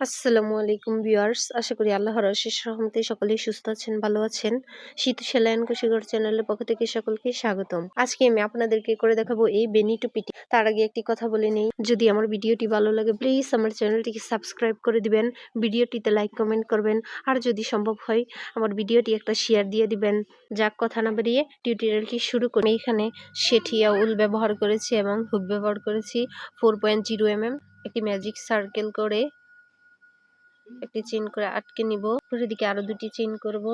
আসসালামু আলাইকুম ভিউয়ার্স। আশা করি আল্লাহর অশেষ রহমতে সকলেই সুস্থ আছেন, ভালো আছেন। শীত সেলাইন কুশিগর চ্যানেলের পক্ষ থেকে সকলকে স্বাগতম। আজকে আমি আপনাদেরকে করে দেখাবো এই বেনি টুপিটি। তার আগে একটি কথা বলে নেই, যদি আমার ভিডিওটি ভালো লাগে প্লিজ আমার চ্যানেলটিকে সাবস্ক্রাইব করে দিবেন, ভিডিওটিতে লাইক কমেন্ট করবেন। আর যদি সম্ভব হয়, আমার ভিডিওটি একটা শেয়ার দিয়ে দিবেন। যাক, কথা না বেরিয়ে টিউটোরিয়ালটি শুরু করি। এখানে শেঠিয়া উল ব্যবহার করেছি এবং হুক ব্যবহার করেছি ফোর পয়েন্ট জিরো এম একটি ম্যাজিক সার্কেল করে। একটি চেইন করে আটকে নিব। উপরের দিকে আরও দুটি চেইন করব।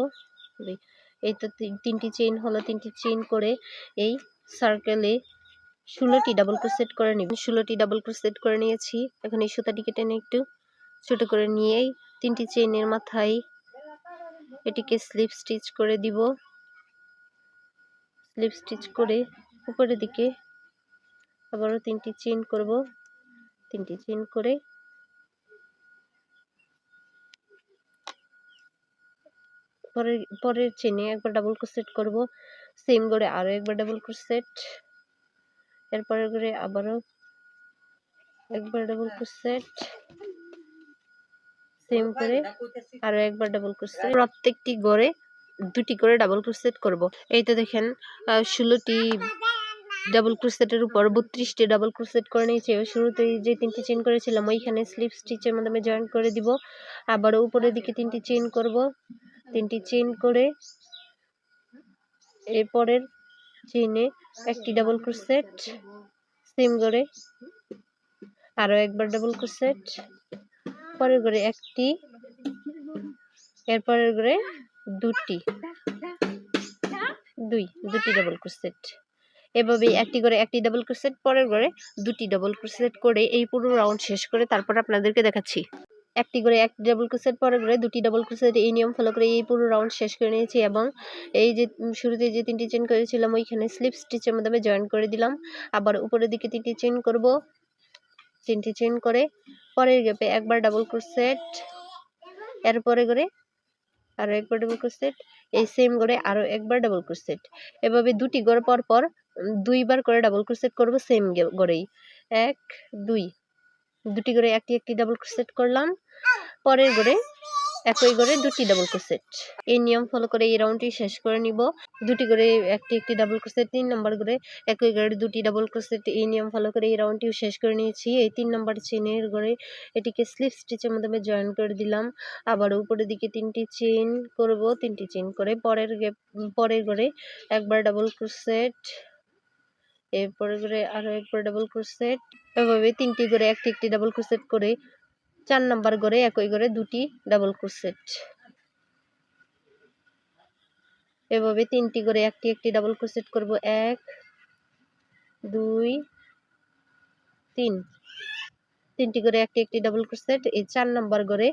এই তো তিনটি চেইন হলো, তিনটি চেইন করে এই সার্কেলে ষোলোটি ডাবল ক্রোসেট করে নিব। ষোলোটি ডাবল ক্রোসেট করে নিয়েছি। এখন এই সুতাটিকে টেনে একটু ছোট করে নিয়েই তিনটি চেইনের মাথায় এটিকে স্লিপ স্টিচ করে দিব। স্লিপ স্টিচ করে উপরের দিকে আবারও তিনটি চেইন করব। তিনটি চেইন করে পরের পরের চেনে একবার ডাবল ক্রোসেট করব। সেম করে আরও একবার ডাবল ক্রোসেট এরপরের করে আবারও একবার ডাবল ক্রোসেট সেম করে আরও একবার ডাবল ক্রোসেট প্রত্যেকটি গড়ে দুটি করে ডাবল ক্রোসেট করব। এই তো দেখেন ষোলোটি ডাবল ক্রোসেটের উপর বত্রিশটি ডাবল ক্রোসেট করে নিয়েছি। শুরুতে যে তিনটি চেন করেছিলাম, ওইখানে স্লিপ স্টিচের মাধ্যমে জয়েন করে দিব। আবারও উপরের দিকে তিনটি চেন করব। তিনটি চেন করে এরপরের চেনে একটি ডাবল ক্রোসেট সেম করে আরও একবার ডাবল ক্রোসেট পরের করে একটি, এরপরের করে দুটি, দুই, দুটি ডাবল ক্রোসেট এভাবে একটি করে একটি ডাবল ক্রোসেট পরের করে দুটি ডাবল ক্রোসেট করে এই পুরো রাউন্ড শেষ করে তারপর আপনাদেরকে দেখাচ্ছি। একটি করে এক ডাবল ক্রোসেট পরে করে দুটি ডাবল ক্রোসেট এই নিয়ম ফলো করে এই পুরো রাউন্ড শেষ করে নিয়েছি এবং এই যে শুরুতে যে তিনটি চেন করেছিলাম, ওইখানে স্লিপ স্টিচের মাধ্যমে জয়েন করে দিলাম। আবার উপরের দিকে তিনটি চেন করব। তিনটি চেন করে পরের গ্যাপে একবার ডাবল ক্রোসেট এরপরে করে আরও একবার ডাবল ক্রোসেট এই সেম করে আরও একবার ডাবল ক্রোসেট এভাবে দুটি গড় পর পর দুইবার করে ডাবল ক্রোসেট করব সেম গড়েই এক, দুই। দুটি করে একটি একটি ডাবল ক্রোসেট করলাম। পরের ঘরে একই ঘরে দুটি ডাবল ক্রোসেট এই নিয়ম ফলো করে এই রাউন্ডটি শেষ করে নিব। দুটি করে একটি একটি ডাবল ক্রোসেট তিন নম্বর করে একই ঘরে দুটি ডাবল ক্রোসেট এই নিয়ম ফলো করে এই রাউন্ডটিও শেষ করে নিয়েছি। এই তিন নম্বর চেনের ঘরে এটিকে স্লিপ স্টিচের মাধ্যমে জয়েন করে দিলাম। আবার উপরের দিকে তিনটি চেন করব, তিনটি চেন করে পরের পরের ঘরে একবার ডাবল ক্রোসেট এরপরে করে আরও একবার ডাবল ক্রোসেট এভাবে তিনটি করে, একটি একটি ডাবল ক্রোসেট করে, চার নাম্বার করে, একই করে দুটি ডাবল ক্রোসেট এভাবে তিনটি করে, একটি একটি ডাবল ক্রোসেট করব, এক, দুই, তিন। তিনটি করে, একটি একটি ডাবল ক্রোসেট এই চার নাম্বার করে,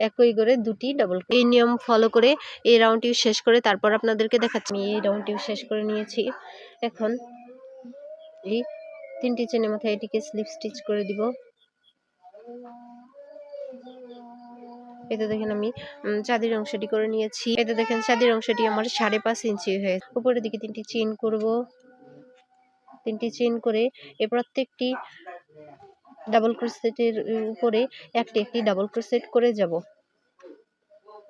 একই করে দুটি ডাবল এই নিয়ম ফলো করে এই রাউন্ডটি শেষ করে, তারপর আপনাদেরকে দেখাচ্ছি। এই রাউন্ডটিও শেষ করে নিয়েছি। এখন এই তিনটি চেনের মাথায় এটিকে স্লিপ স্টিচ করে দিব। এতে দেখেন আমি চাঁদের অংশটি করে নিয়েছি। এতে দেখেন চাঁদের অংশটি আমার সাড়ে পাঁচ ইঞ্চি হয়ে উপরের দিকে তিনটি চেন করব। তিনটি চেন করে এ প্রত্যেকটি ডাবল ক্রোসেটের উপরে একটি একটি ডাবল ক্রোসেট করে যাব।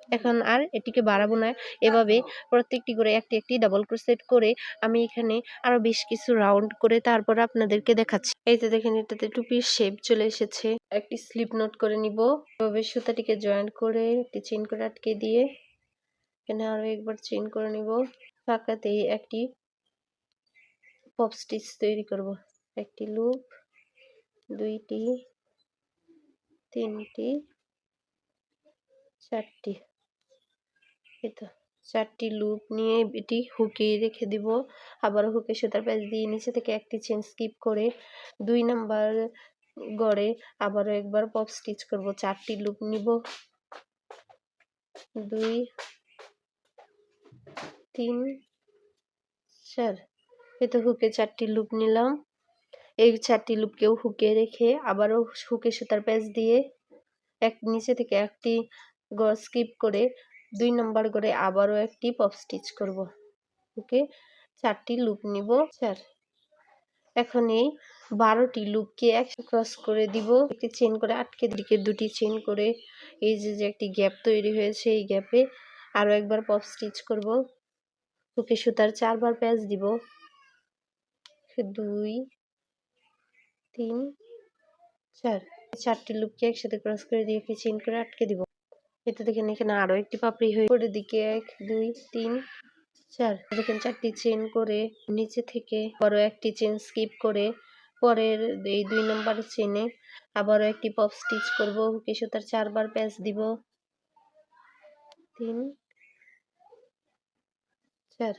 এখন আর এটিকে বাড়াবো না। এভাবে প্রত্যেকটি করে একটি একটি ডাবল ক্রোসেট করে আমি এখানে আরও বেশ কিছু রাউন্ড করে তারপর আপনাদেরকে দেখাচ্ছি। এই যে দেখেন, এটাতে টুপির শেপ চলে এসেছে। একটি স্লিপ নোট করে নিব। এভাবে সুতাটিকে জয়েন্ট করে একটি চেন করে আটকে দিয়ে এখানে আরও একবার চেন করে নিব। ফাঁকাতেই একটি পপ স্টিচ তৈরি করব। একটি লুপ দুইটি, তিনটি, চারটি। তো, চারটি লুপ নিয়ে এটি হুকে রেখে দিব। আবার হুকে সুতার প্যাচ দিয়ে নিচে থেকে একটি চেন স্কিপ করে দুই নাম্বার গড়ে আবারও একবার পপ স্টিচ করব। চারটি লুপ নিব। দুই, তিন, চার। এই তো হুকে চারটি লুপ নিলাম। এই চারটি লুপকেও হুকে রেখে আবারও হুকে সুতার প্যাচ দিয়ে এক, নিচে থেকে একটি গড় স্কিপ করে দুই নম্বর করে আবারও একটি পপ স্টিচ করব। ওকে চারটি লুপ নিব চার এখন এই বারোটি লুপকে এক ক্রস করে দিব। একটি চেন করে আটকে দিকে দুটি চেন করে এই যে যে একটি গ্যাপ তৈরি হয়েছে, এই গ্যাপে আরও একবার পপ স্টিচ করব। ওকে সুতার চারবার প্যাচ দিব। দুই, তিন চার চারটি লুপকে একসাথে ক্রস করে দিয়ে একটি চেন করে আটকে দিব। এতে দেখেন এখানে আরও একটি পাপড়ি হয়ে পরের দিকে এক, দুই, তিন, চার। দেখেন চারটি চেন করে নিচে থেকে বড় একটি চেন স্কিপ করে পরের এই দুই নম্বর চেনে আবারও একটি পপ স্টিচ করব। হুকে সুতার চারবার প্যাচ দিব। তিন, চার।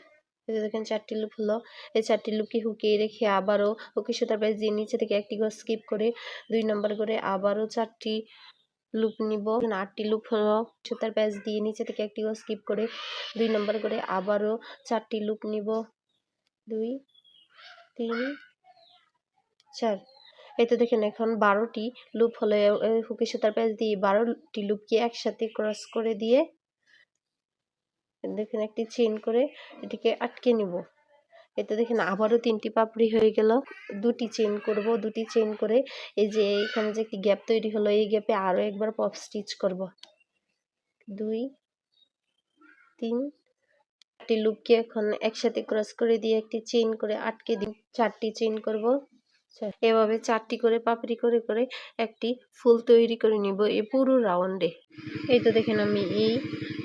যে দেখেন চারটি লুপ হলো। এই চারটি লুপকে হুকিয়ে রেখে আবারও হুকি সুতার প্যাচ দিয়ে নিচে থেকে একটি ঘর স্কিপ করে দুই নম্বর করে আবারও চারটি লুপ নিব। আটটি লুপ হলো সুতার প্যাচ দিয়ে নিচে থেকে একটি স্কিপ করে দুই নম্বর করে আবারও চারটি লুপ নিব। দুই, তিন, চার। এতে দেখেন এখন বারোটি লুপ হলে হুকি সুতার প্যাচ দিয়ে বারোটি লুপকে একসাথে ক্রস করে দিয়ে দেখেন একটি চেন করে এটিকে আটকে নিব। এতে দেখেন আবারও তিনটি পাপড়ি হয়ে গেল। দুটি চেন করব, দুটি চেন করে এই যে এখানে যে একটি গ্যাপ তৈরি হলো, এই গ্যাপে আরও একবার পপ স্টিচ করব। দুই, তিন একটি লুপকে এখন একসাথে ক্রস করে দিয়ে একটি চেন করে আটকে দিন চারটি চেন করব। এভাবে চারটি করে পাপড়ি করে করে একটি ফুল তৈরি করে নিব এই পুরো রাউন্ডে এই তো দেখেন আমি এই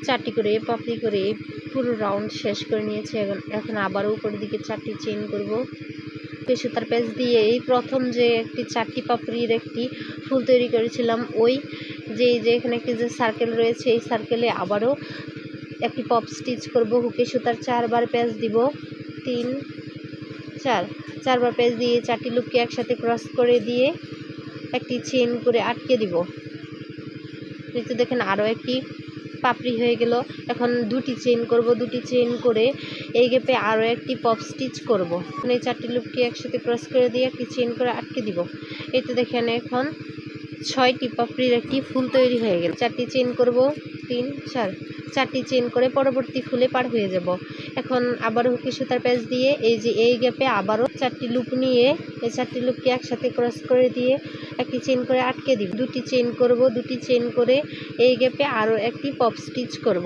চারটি করে পাপড়ি করে পুরো রাউন্ড শেষ করে নিয়েছি। এখন এখন আবার উপরের দিকে চারটি চেন করব। সুতার প্যাচ দিয়ে এই প্রথম যে একটি চারটি পাপড়ির একটি ফুল তৈরি করেছিলাম, ওই যে যে এখানে একটি যে সার্কেল রয়েছে, এই সার্কেলে আবারও একটি পপ স্টিচ করব। হুকে সুতার চারবার প্যাচ দিব। তিন চার, চারবার পেজ দিয়ে চারটি লুপকে একসাথে ক্রস করে দিয়ে একটি চেন করে আটকে দিব। নিচে দেখেন আরও একটি পাপড়ি হয়ে গেল। এখন দুটি চেন করব, দুটি চেন করে এই গেপে আরও একটি পপ স্টিচ করব। এই চারটি লুপকে একসাথে ক্রস করে দিয়ে একটি চেন করে আটকে দিব। এতে দেখেন এখন ছয়টি পাপড়ির একটি ফুল তৈরি হয়ে গেল। চারটি চেন করব, তিন, চার। চারটি চেন করে পরবর্তী ফুলে পার হয়ে যাব। এখন আবারও হুকি সুতার প্যাচ দিয়ে এই যে এই গ্যাপে আবারও চারটি লুপ নিয়ে এই চারটি লুপকে একসাথে ক্রস করে দিয়ে একটি চেন করে আটকে দিব। দুটি চেন করব, দুটি চেন করে এই গ্যাপে আরও একটি পপ স্টিচ করব।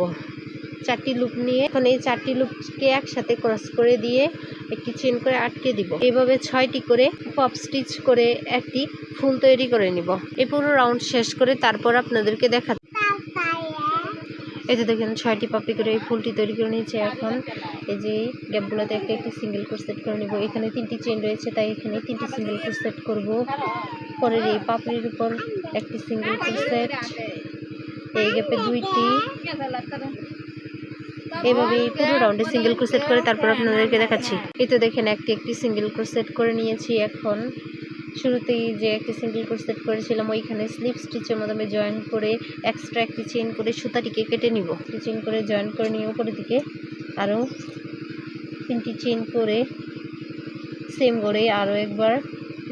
চারটি লুপ নিয়ে এখন এই চারটি লুপকে একসাথে ক্রস করে দিয়ে একটি চেন করে আটকে দিব। এইভাবে ছয়টি করে পপ স্টিচ করে একটি ফুল তৈরি করে নিব। এই পুরো রাউন্ড শেষ করে তারপর আপনাদেরকে দেখা এই যে দেখেন, ছয়টি পাপড়ি করে এই ফুলটি তৈরি করে নিয়েছে এখন। এই যে গ্যাপগুলোতে একটা একটি সিঙ্গেল সেট করে নিব। এখানে তিনটি চেন রয়েছে, তাই এখানে তিনটি সিঙ্গেল সেট করব। পরের এই পাপড়ির উপর একটি সিঙ্গেল সেট এই গ্যাপে দুইটি। এভাবে পুরো রাউন্ডে সিঙ্গেল ক্রোসেট করে তারপর আপনাদেরকে দেখাচ্ছি। এই তো দেখেন, একটি একটি সিঙ্গেল ক্রোসেট করে নিয়েছি এখন। শুরুতেই যে একটি সিঙ্গেল ক্রোসেট করেছিলাম, ওইখানে স্লিপ স্টিচের মাধ্যমে জয়েন করে এক্সট্রা একটি চেন করে সুতাটিকে কেটে নিব। চেন করে জয়েন করে নিয়ে উপরের দিকে আরও তিনটি চেন করে সেম করে আরও একবার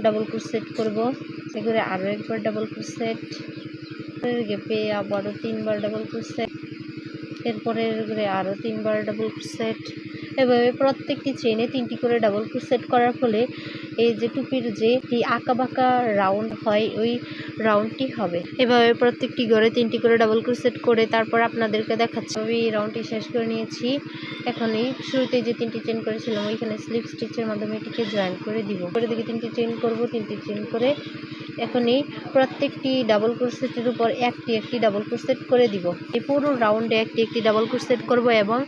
ডাবল ক্রোসেট করব। এগুলো আরও একবার ডাবল ক্রোসেট গেপে আবারও তিনবার ডাবল ক্রোসেট এরপরে ঘুরে আরও তিনবার ডাবল সেট এভাবে প্রত্যেকটি চেনে তিনটি করে ডাবল সেট করার ফলে এই যে টুপির যে আঁকা বাঁকা রাউন্ড হয়, ওই রাউন্ডটি হবে। এভাবে প্রত্যেকটি ঘরে তিনটি করে ডাবল সেট করে তারপর আপনাদেরকে দেখাচ্ছি। আমি এই রাউন্ডটি শেষ করে নিয়েছি। এখন এই শুরুতে যে তিনটি চেন করেছিলাম, ওইখানে স্লিপ স্টিচের মাধ্যমে এটিকে জয়েন করে দিব। করে দিকে তিনটি চেন করব, তিনটি চেন করে এখন এই প্রত্যেকটি ডাবল ক্রোসেটের উপর একটি একটি ডাবল ক্রোসেট করে দিব। এই পুরো রাউন্ডে একটি একটি ডাবল ক্রোসেট করব এবং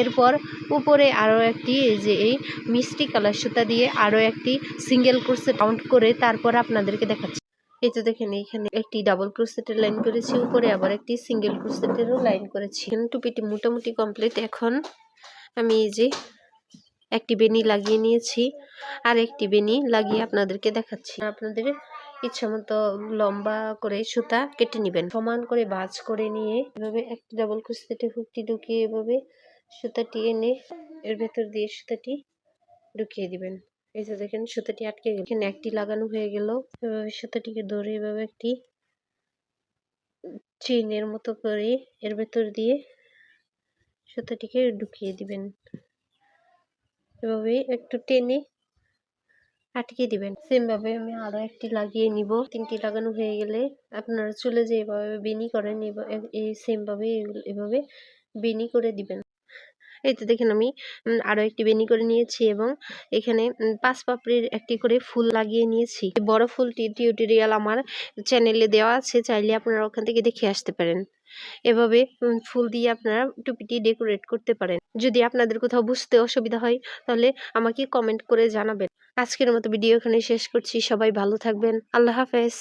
এরপর উপরে আরও একটি যে এই মিষ্টি কালার সুতা দিয়ে আরও একটি সিঙ্গেল ক্রোসেট রাউন্ড করে তারপর আপনাদেরকে দেখাচ্ছি। এই তো দেখেন, এখানে একটি ডাবল ক্রোসেটের লাইন করেছি, উপরে আবার একটি সিঙ্গেল ক্রোসেটেরও লাইন করেছি। এখানে টুপিটি মোটামুটি কমপ্লিট এখন আমি এই যে একটি বেনি লাগিয়ে নিয়েছি, আর একটি বেনি লাগিয়ে আপনাদেরকে দেখাচ্ছি। আপনাদের ইচ্ছা মতো লম্বা করে সুতা কেটে নেবেন। সমান করে বাজ করে নিয়ে এভাবে একটি ডাবল কুস্তিতে হুকটি ঢুকিয়ে এভাবে সুতাটি এনে এর ভেতর দিয়ে সুতাটি ঢুকিয়ে দিবেন। এই যে দেখেন সুতাটি আটকে গেল। এখানে একটি লাগানো হয়ে গেল। এভাবে সুতাটিকে ধরে এভাবে একটি চেনের মতো করে এর ভেতর দিয়ে সুতাটিকে ঢুকিয়ে দিবেন। এভাবে একটু টেনে আটকে দিবেন। সেম ভাবে আমি আরও একটি লাগিয়ে নিব। তিনটি লাগানো হয়ে গেলে আপনারা চলে যে এভাবে বেনি করেন এই সেম ভাবে এভাবে বেনি করে দিবেন। এই তো দেখেন আমি উম, আরও একটি বেনি করে নিয়েছি এবং এখানে পাঁচ পাপড়ির একটি করে ফুল লাগিয়ে নিয়েছি। বড় ফুলটি টিউটোরিয়াল আমার চ্যানেলে দেওয়া আছে চাইলে আপনারা ওখান থেকে দেখে আসতে পারেন। এভাবে ফুল দিয়ে আপনারা টুপিটি ডেকোরেট করতে পারেন। যদি আপনাদের কোথাও বুঝতে অসুবিধা হয় তাহলে আমাকে কমেন্ট করে জানাবেন। আজকের মতো ভিডিও এখানে শেষ করছি। সবাই ভালো থাকবেন। আল্লাহ হাফেজ।